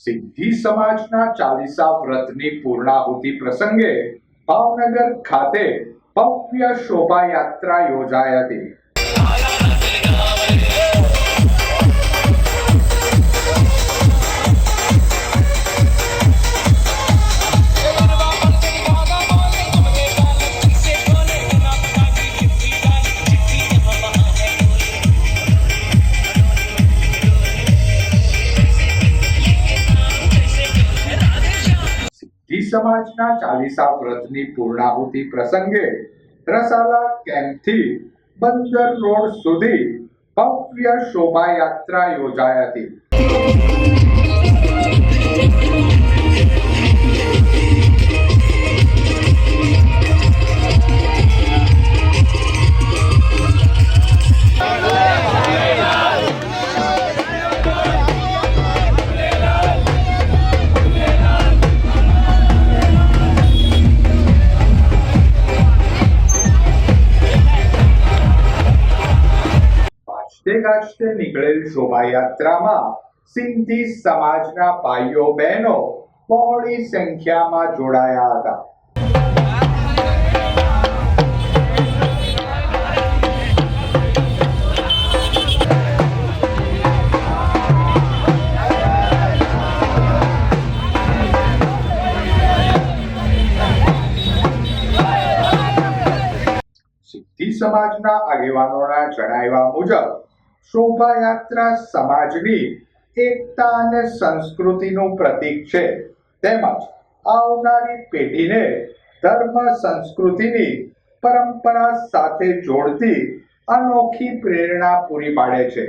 સિદ્ધિ સમાજના ચાલીસા વ્રતની પૂર્ણાહુતિ પ્રસંગે ભાવનગર ખાતે ભવ્ય શોભાયાત્રા યોજાઈ હતી. સમાજના ચાલીસા વ્રતની પૂર્ણાહુતિ પ્રસંગે રસાલા કેમ્પથી બંદર રોડ સુધી ભવ્ય શોભાયાત્રા યોજાઈ હતી. વાજતે ગાજતે નીકળેલ શોભાયાત્રામાં સિંધી સમાજના ભાઈઓ, બહેનો બહોળી સંખ્યામાં જોડાયા હતા. સિદ્ધિ સમાજના આગેવાનોના જણાવ્યા મુજબ શોભાયાત્રા સમાજની એકતા અને સંસ્કૃતિનું પ્રતીક છે. તેમજ આવનારી પેઢીને ધર્મ સંસ્કૃતિની પરંપરા સાથે જોડતી અનોખી પ્રેરણા પૂરી પાડે છે.